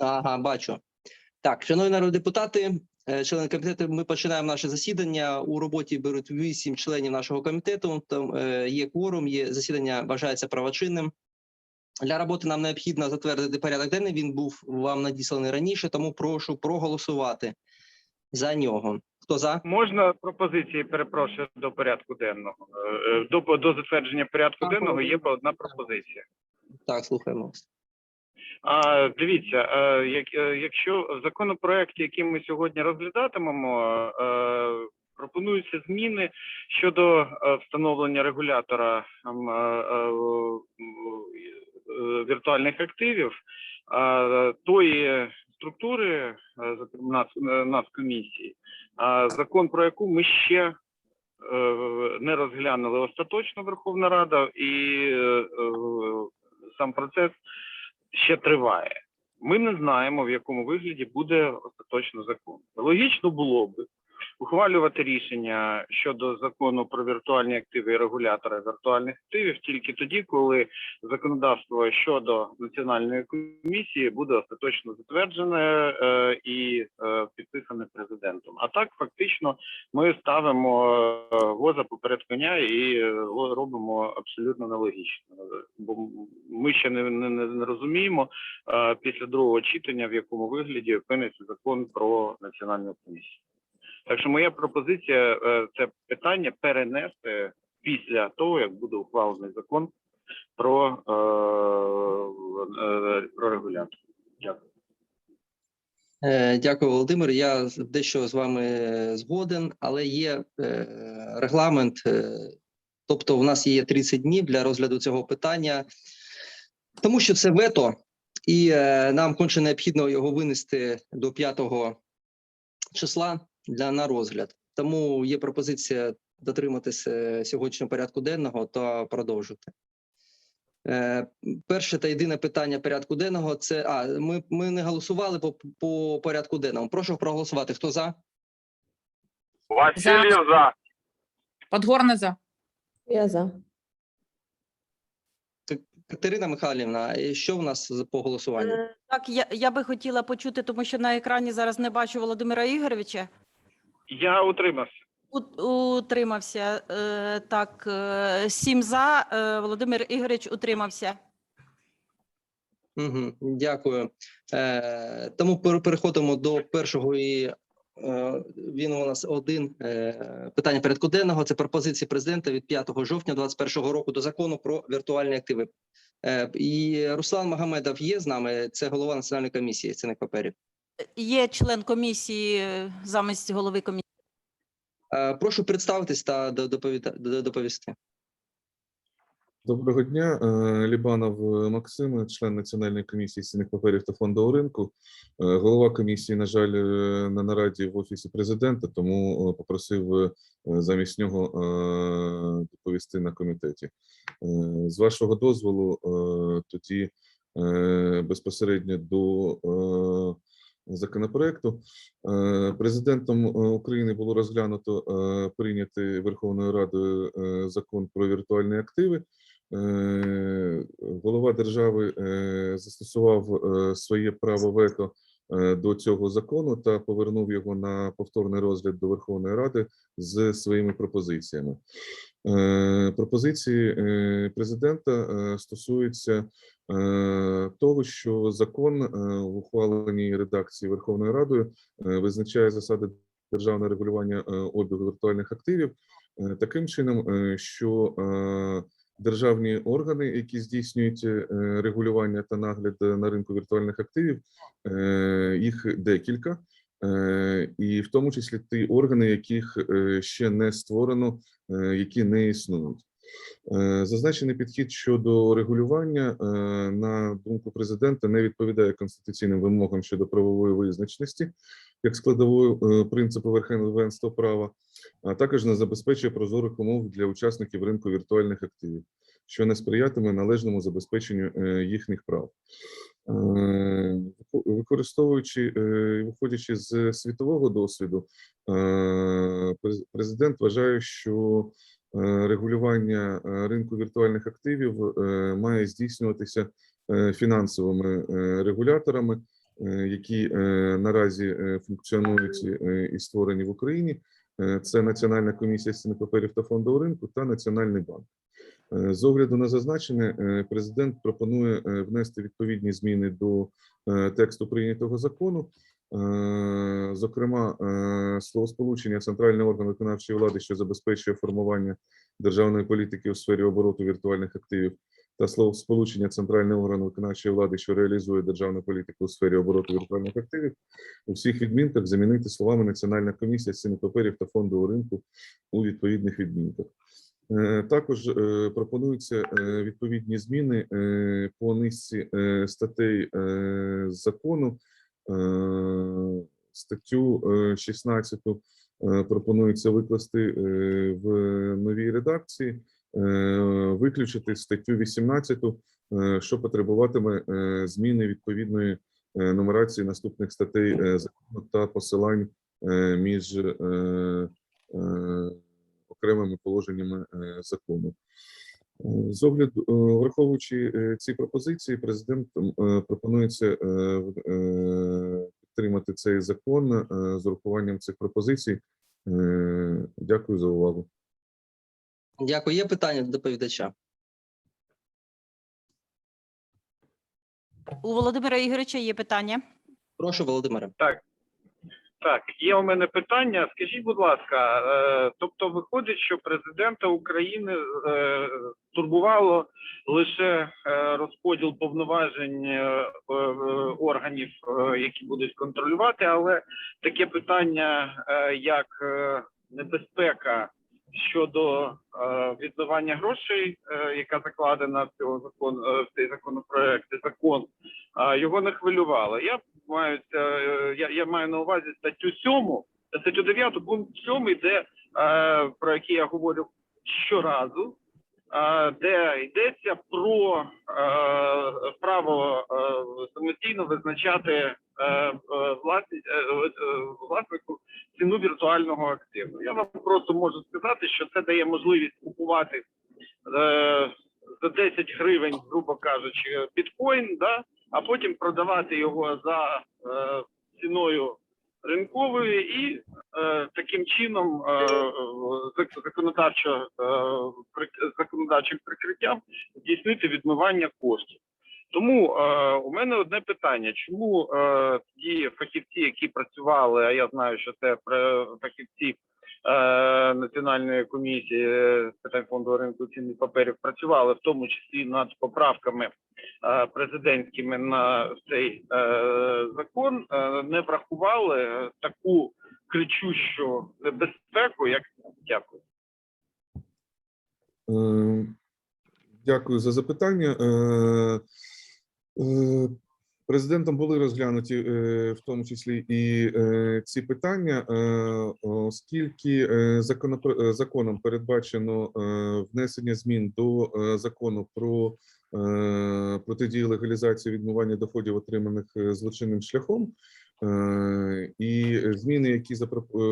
Ага, бачу. Так, шановні народні депутати, е, члени комітету, ми починаємо наше засідання. У роботі беруть вісім членів нашого комітету. Там е, є кворум, є засідання вважається правочинним. Для роботи нам необхідно затвердити порядок денний. Він був вам надісланий раніше, тому прошу проголосувати за нього. Хто за? Можна пропозиції, перепрошую, до порядку денного. Е, До, до затвердження порядку Так, денного є одна пропозиція. Так, слухаємо вас. А, дивіться, е, як, е, якщо в законопроекті, який ми сьогодні розглядатимемо, е, пропонуються зміни щодо встановлення регулятора ем, віртуальних активів, тої структури нацкомісії, закон про яку ми ще не розглянули остаточно Верховна Рада, і сам процес ще триває. Ми не знаємо, в якому вигляді буде остаточно закон. Логічно було би ухвалювати рішення щодо закону про віртуальні активи і регулятора віртуальних активів тільки тоді, коли законодавство щодо національної комісії буде остаточно затверджене е, і е, підписане президентом. А так, фактично, ми ставимо е, воза поперед коня і робимо абсолютно нелогічно. Бо ми ще не, не, не розуміємо після другого читання, в якому вигляді опиниться закон про національну комісію. Так що моя пропозиція е, це питання перенести після того, як буде ухвалений закон про, е, е, про регулятор. Дякую. Дякую, Володимир. Я дещо з вами згоден, але є регламент. Тобто, у нас є 30 днів для розгляду цього питання, тому що це вето, і нам конче необхідно його винести до 5 числа для на розгляд. Тому є пропозиція дотриматися сьогоднішнього порядку денного та продовжити. Е, Перше та єдине питання порядку денного це а ми, ми не голосували по, по порядку денному. Прошу проголосувати. Хто за? Васильєв за. Подгорна за. Я за. Катерина Михайлівна, що в нас з- по голосуванню? Е, Так, я, я би хотіла почути, тому що на екрані зараз не бачу Володимира Ігоровича. Я утримався. Утримався. Е, Так, е, сім за. Е, Володимир Ігорович утримався. Угу, дякую. Е, тому переходимо до першого і е, він у нас один е, питання порядку денного. Це пропозиції президента від 5 жовтня 2021 року до закону про віртуальні активи. Е, і Руслан Магомедов є з нами. Це голова національної комісії цінних паперів. Є член комісії е, замість голови комісії. Е, прошу представитись та до- доповісти. Доброго дня, Е, Лібанов Максим, член Національної комісії цінних паперів та фондового ринку. Голова комісії, на жаль, на нараді в офісі президента, тому попросив замість нього доповісти на комітеті. З вашого дозволу, тоді безпосередньо до законопроекту. Е, Президентом е, України було розглянуто е, прийнятий Верховною Радою закон про віртуальні активи. Голова держави застосував своє право вето до цього закону та повернув його на повторний розгляд до Верховної Ради з своїми пропозиціями. Пропозиції президента стосуються того, що закон е, в ухваленій редакції Верховною Радою е, визначає засади державного регулювання е, обігу віртуальних активів е, таким чином, е, що е, державні органи, які здійснюють е, регулювання та нагляд на ринку віртуальних активів, е, їх декілька, е, і в тому числі ті органи, яких е, ще не створено, е, які не існують. Е, Зазначений підхід щодо регулювання, е, на думку президента, не відповідає конституційним вимогам щодо правової визначеності як складової е, принципу верховенства права, а також не забезпечує прозорих умов для учасників ринку віртуальних активів, що не сприятиме належному забезпеченню їхніх прав. Використовуючи і виходячи з світового досвіду, президент вважає, що регулювання е, ринку віртуальних активів е, має здійснюватися е, фінансовими е, регуляторами, е, які е, наразі е, функціонують е, і створені в Україні. Е, Це Національна комісія з паперів та фондового ринку та Національний банк. Е, З огляду на зазначене, е, президент пропонує е, внести відповідні зміни до е, тексту прийнятого закону. Е, Зокрема, е, словосполучення центральний орган виконавчої влади, що забезпечує формування державної політики у сфері обороту віртуальних активів, та словосполучення центральний орган виконавчої влади, що реалізує державну політику у сфері обороту віртуальних активів, у всіх відмінках замінити словами Національна комісія з цінних паперів та фондового ринку у відповідних відмінках. Е, Також пропонуються відповідні зміни по низці статей закону. Е, Статтю е, 16 е, пропонується викласти е, в новій редакції, е, виключити статтю 18, е, що потребуватиме е, зміни відповідної е, нумерації наступних статей е, закону та посилань е, між е, е, окремими положеннями е, закону. Е, З огляду, е, враховуючи е, ці пропозиції, президентом е, пропонується підтримати цей закон з урахуванням цих пропозицій. Дякую за увагу. Дякую. Є питання до доповідача? У Володимира Ігоревича є питання. Прошу, Володимире. Так, є у мене питання. Скажіть, будь ласка, е, тобто виходить, що президента України е, турбувало лише е, розподіл повноважень е, е, органів, е, які будуть контролювати, але таке питання, е, як е, небезпека щодо е, відмивання грошей, е, яка закладена в цього закон е, в цей законопроект, закон, його не хвилювало. Я маю я, я маю на увазі статтю 7, статтю 9, пункт 7, де про який я говорю щоразу, де йдеться про е, право е, самостійно визначати е, власні, е, власнику ціну віртуального активу. Я вам просто можу сказати, що це дає можливість купувати за 10 гривень, грубо кажучи, біткоін, да, а потім продавати його за ціною ринковою і таким чином е, законодавчо е, законодавчим прикриттям здійснити відмивання коштів. Тому е, у мене одне питання: чому е, ті фахівці, які працювали, а я знаю, що це фахівці е, Національної комісії з питань фондового ринку цінних паперів, працювали в тому числі над поправками е, президентськими на цей е, закон, е, не врахували таку кричущу небезпеку, як дякую. Е, Дякую за запитання. Е, е, Президентом були розглянуті в тому числі і ці питання, оскільки законом передбачено внесення змін до закону про протидію легалізації відмивання доходів, отриманих злочинним шляхом. Е, І зміни, які за е,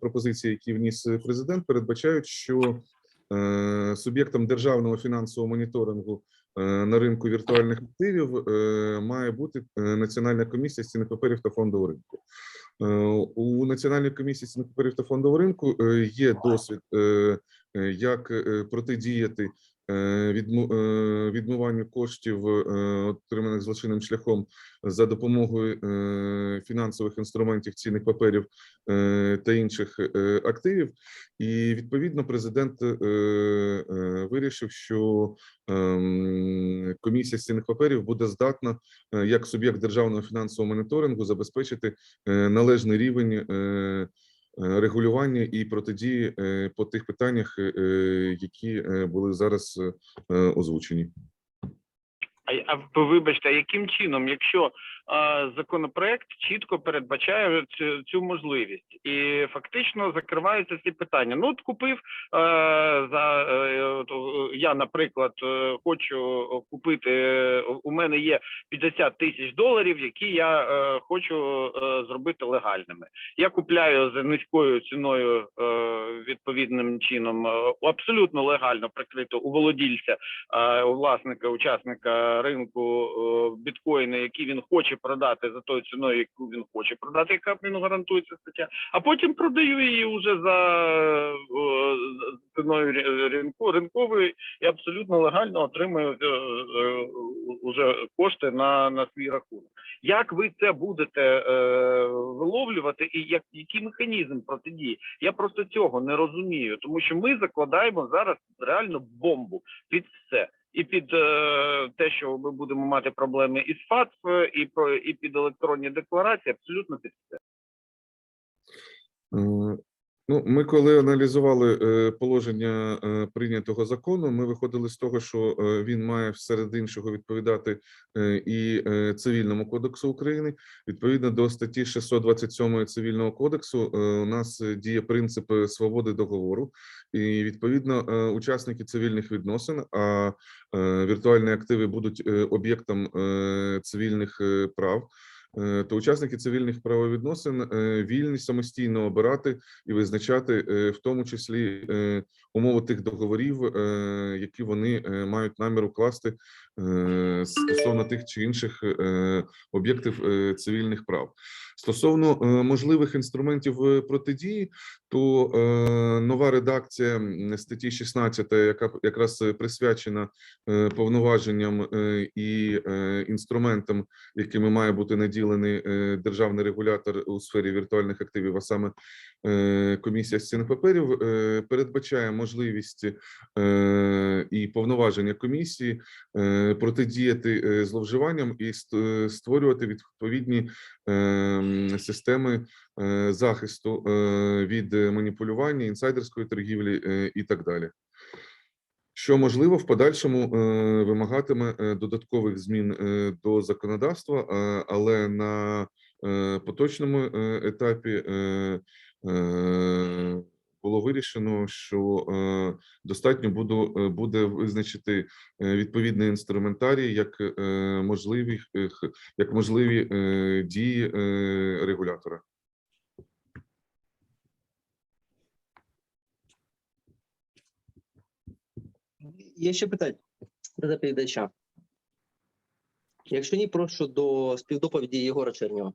пропозиції, які вніс президент, передбачають, що е, суб'єктом державного фінансового моніторингу е, на ринку віртуальних активів е, має бути е, Національна комісія з цінних паперів та фондового ринку. Е, У Національної комісії з цінних паперів та фондового ринку е, є досвід, е, е, як е, протидіяти е, е, відмиванню коштів, е, отриманих злочинним шляхом за допомогою е, фінансових інструментів цінних паперів е, та інших е, активів. І відповідно президент е, е, вирішив, що ем, комісія з цінних паперів буде здатна е, як суб'єкт державного фінансового моніторингу забезпечити е, належний рівень е, е, регулювання і протидії е, по тих питаннях, е, е, які е, були зараз е, озвучені. А, а ви вибачте, а яким чином, якщо законопроект чітко передбачає цю, цю можливість, і фактично закриваються ці питання. Ну, от купив е, за е, я, наприклад, е, хочу купити. е, У мене є 50 тисяч доларів, які я е, хочу е, зробити легальними. Я купляю за низькою ціною е, відповідним чином е, абсолютно легально прикрито у володільця, е, у власника, учасника ринку е, біткоїни, які він хоче продати за тою ціною, яку він хоче продати, яка він гарантується стаття, а потім продаю її вже за ціною ринку ринковою і абсолютно легально отримую е, е, кошти на, на свій рахунок. Як ви це будете е, виловлювати, і як який механізм протидії? Я просто цього не розумію, тому що ми закладаємо зараз реально бомбу під все. І під е, те, що ми будемо мати проблеми із ФАТФ, і про і під електронні декларації, абсолютно під все. Ну, ми коли аналізували е, положення е, прийнятого закону, ми виходили з того, що е, він має серед іншого відповідати і цивільному кодексу України. Відповідно до статті 627 цивільного кодексу, у нас діє принцип свободи договору, і відповідно учасники цивільних відносин, а віртуальні активи будуть об'єктом цивільних прав. Е, То учасники цивільних правовідносин е, вільні самостійно обирати і визначати, е, в тому числі умови тих договорів, які вони мають намір укласти стосовно тих чи інших об'єктів цивільних прав. Стосовно е, можливих інструментів е, протидії, то е, нова редакція статті 16, яка якраз присвячена повноваженням і інструментам, якими має бути наділений державний регулятор у сфері віртуальних активів, а саме комісія з цінних паперів, е, передбачає можливість е, і повноваження комісії е, протидіяти е, зловживанням і е, створювати відповідні е, системи е, захисту е, від е, маніпулювання, інсайдерської торгівлі е, і так далі. Що можливо в подальшому е, вимагатиме е, додаткових змін е, до законодавства, е, але на е, поточному е, етапі е, е, було вирішено, що е, достатньо буду, е, буде визначити е, відповідний інструментарій як е, можливі, е, як можливі е, дії е, регулятора. Є ще питання до доповідача? Якщо ні, прошу до співдоповіді Єгора Чернього.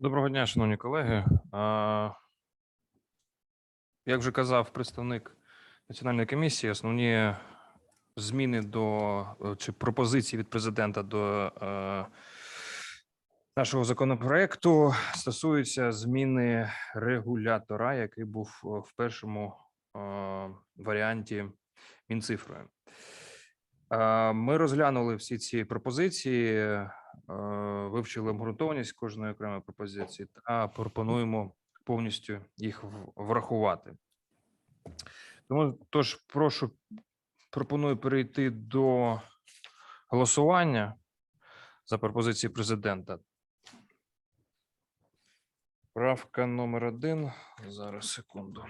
Доброго дня, шановні колеги. Як вже казав представник національної комісії, основні зміни до е, чи пропозиції від президента до е, нашого законопроекту стосуються зміни регулятора, який був е, в першому варіанті Мінцифрою. Ми розглянули всі ці пропозиції, вивчили обґрунтованість кожної окремої пропозиції та пропонуємо повністю їх врахувати. Тому тож прошу пропоную перейти до голосування за пропозиції президента. Правка номер один. Зараз секунду.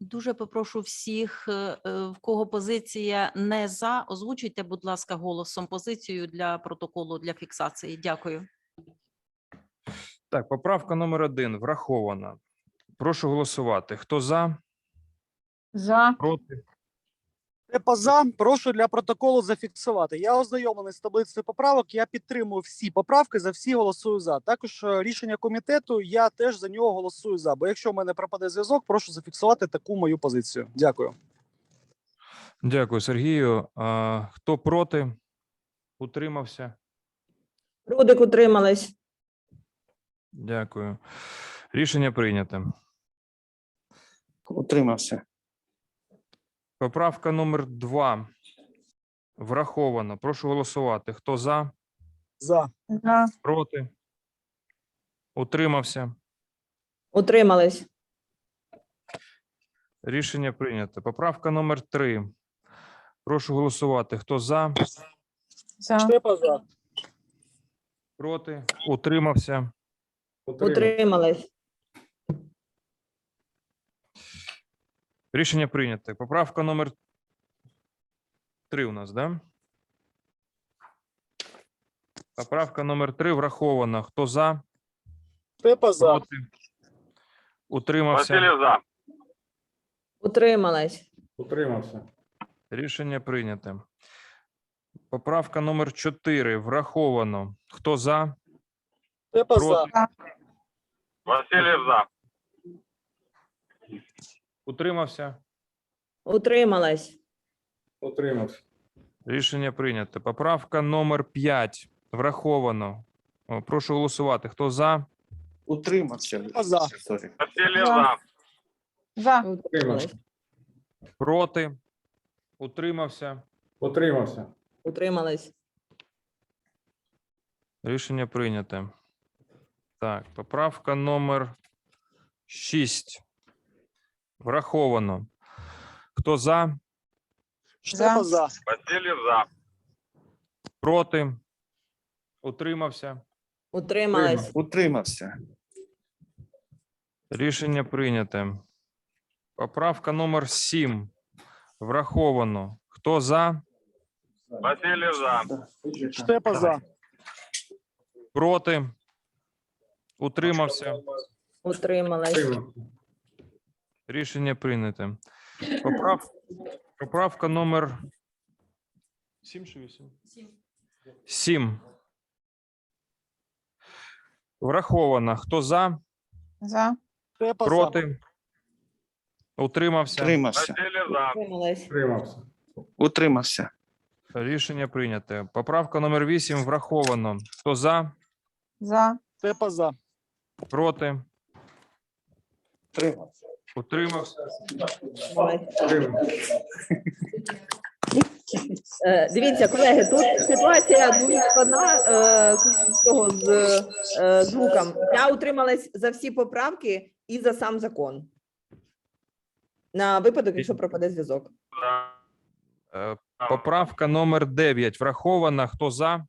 Дуже попрошу всіх, е, е, в кого позиція не за, озвучуйте, будь ласка, голосом позицію для протоколу для фіксації. Дякую. Так, поправка номер один врахована. Прошу голосувати. Хто за? За. Проти? Тепа за, прошу для протоколу зафіксувати. Я ознайомлений з таблицею поправок. Я підтримую всі поправки, за всі голосую за. Також е, рішення комітету я теж за нього голосую за. Бо якщо в мене пропаде зв'язок, прошу зафіксувати таку мою позицію. Дякую. Дякую, Сергію. А, хто проти? Утримався? Рудик утрималась. Дякую. Рішення прийнято. Утримався. Поправка номер два. Враховано. Прошу голосувати. Хто за? За. За. Проти? Утримався? Утрималась. Рішення прийнято. Поправка номер три. Прошу голосувати. Хто за? За. Штепа за. Проти? Утримався? Утрималась. Рішення прийнято. Поправка номер три у нас, да? Поправка номер три врахована. Хто за? Штепа за. Проти? Утримався? Василів за. Утрималась. Утримався. Рішення прийнято. Поправка номер 4 враховано. Хто за? Штепа за. Проти? За. Утримався? Утрималась. Утримався. Рішення прийнято. Поправка номер 5 враховано. О, Прошу голосувати. Хто за? Утримався. Штепа за. Сорі. Васильєв За. за. За. Утрималась. Проти? Утримався? Утримався. Утрималась. Рішення прийнято. Так, поправка номер 6. Враховано. Хто за? Штепа за. Васильєв за. Проти? Утримався? Утрималась. Утримався. Рішення прийнято. Поправка номер 7. Враховано. Хто за? Васильєв за. Штепа за. Проти? Утримався? Утрималась. Рішення прийнято. Поправ... Поправка номер 7 чи 8? 7. Врахована. Хто за? За. Проти? Утримався? Утримався. Утрималась. Утримався. Утримався. Рішення прийнято. Поправка номер 8 враховано. Хто за? За. Штепа за. Проти? Утримався. Утримався? Е, Дивіться, колеги, тут ситуація дуже складна е, з цього з е, звуком. Я утрималась за всі поправки і за сам закон. На випадок, якщо пропаде зв'язок. Е, Поправка номер 9 врахована. Хто за?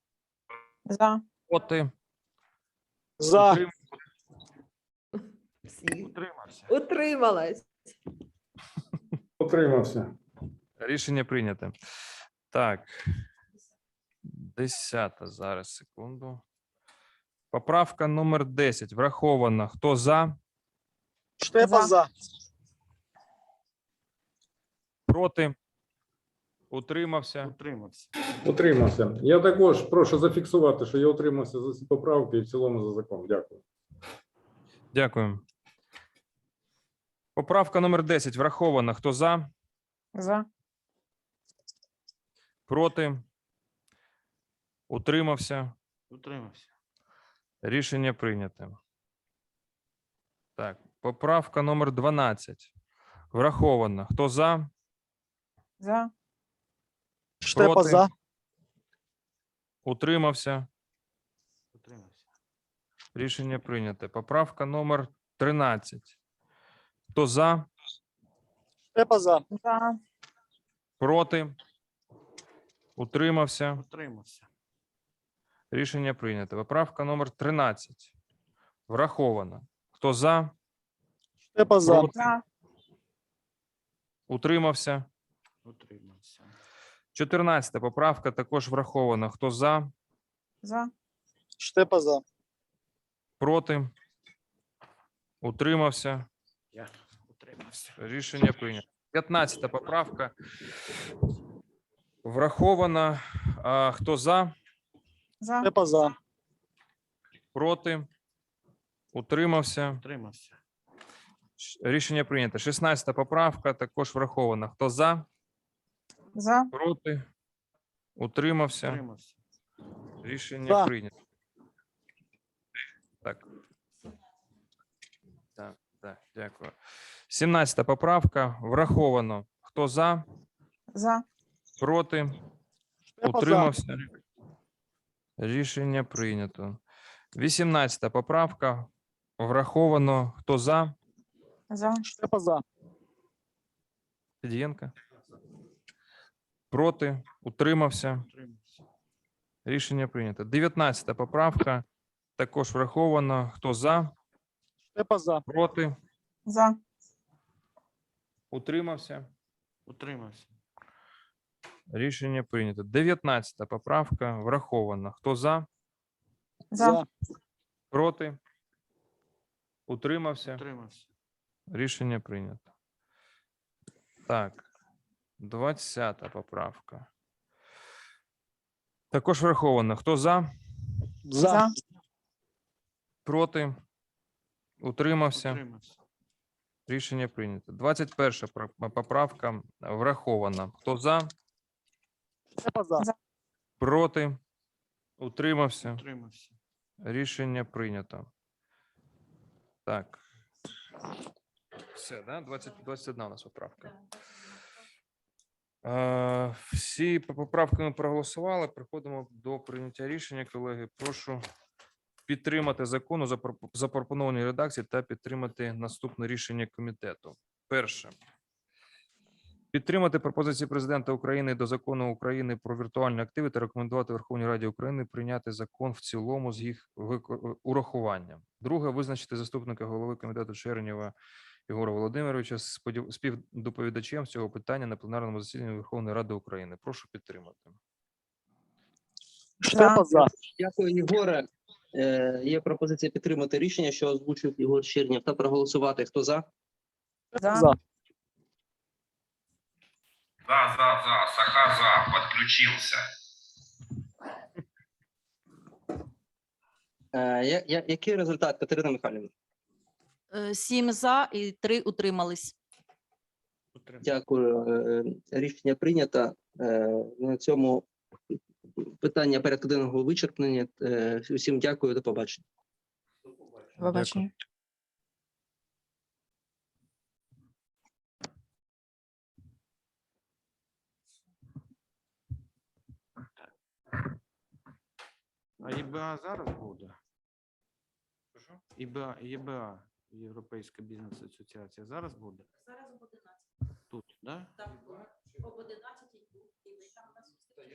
За. Проти? За. Утрим- Всі. Утримався. Утрималась. Утримався. Рішення прийнято. Так. Десята зараз, секунду. Поправка номер 10 врахована. Хто за? Штепа За. за. Проти? Утримався? Утримався. Утримався. Я також прошу зафіксувати, що я утримався за ці поправки і в цілому за закон. Дякую. Дякую. Поправка номер 10 врахована. Хто за? За. Проти? Утримався? Утримався. Рішення прийнято. Так, поправка номер 12. Врахована. Хто за? За. Штепа Проти? за. Утримався? Утримався. Рішення прийнято. Поправка номер 13. Хто за? Штепа за. За. Проти? Утримався? Утримався. Рішення прийнято. Поправка номер 13. Врахована. Хто за? Штепа за. Проти? За. Утримався? Утримався. 14 поправка також врахована. Хто за? За. Штепа за. Проти? Утримався? Я утримався. Рішення прийнято. 15 поправка врахована. А, Хто за? За. Штепа за. Проти? Утримався? Утримався. Рішення прийнято. 16 поправка також врахована. Хто за? За. Проти? Утримався? Утримався. Рішення За. прийнято. Так, дякую. 17 поправка враховано. Хто за? За. Проти? Утримався? Рішення прийнято. 18 поправка враховано. Хто за? За. Штепа за. Федієнко? Проти? Утримався? Утримався. Рішення прийнято. 19 поправка також враховано. Хто за? Штепа за. Проти? За. Утримався? Утримався. Рішення прийнято. 19 поправка врахована. Хто за? За. За. Проти? Утримався? Утримався. Рішення прийнято. Так. 20 поправка. Також враховано. Хто за? За. Проти? Утримався? Утримався. Рішення прийнято. 21 про- поправка врахована. Хто за? За. Проти? Утримався? Утримався. Рішення прийнято. Так. Все, да? 20, 21 у нас поправка. Е, всі по поправки ми проголосували. Переходимо до прийняття рішення, колеги. Прошу підтримати закон у запропо- запропонованій редакції та підтримати наступне рішення комітету. Перше. Підтримати пропозиції президента України до закону України про віртуальні активи та рекомендувати Верховній Раді України прийняти закон в цілому з їх вико- урахуванням. Друге, визначити заступника голови комітету Чернєва Єгора Володимировича співдоповідачем з цього питання на пленарному засіданні Верховної Ради України. Прошу підтримати. За. Дякую, Єгоре. Е, Є пропозиція підтримати рішення, що озвучив Єгор Чернєв, та проголосувати. Хто за? За. За. За, за, за, Саха за, подключился. Е, я- я- Який результат, Катерина Михайлівна? Е, Сім за і три утримались. Дякую. Е, Рішення прийнято. Е, На цьому питання порядку вичерпнення. Е, Усім дякую, до побачення. До Побачення. А ЄБА зараз буде? ЄБА, ЄБА, Європейська бізнес асоціація, зараз буде? Зараз об 11. Тут, да? Так, об 11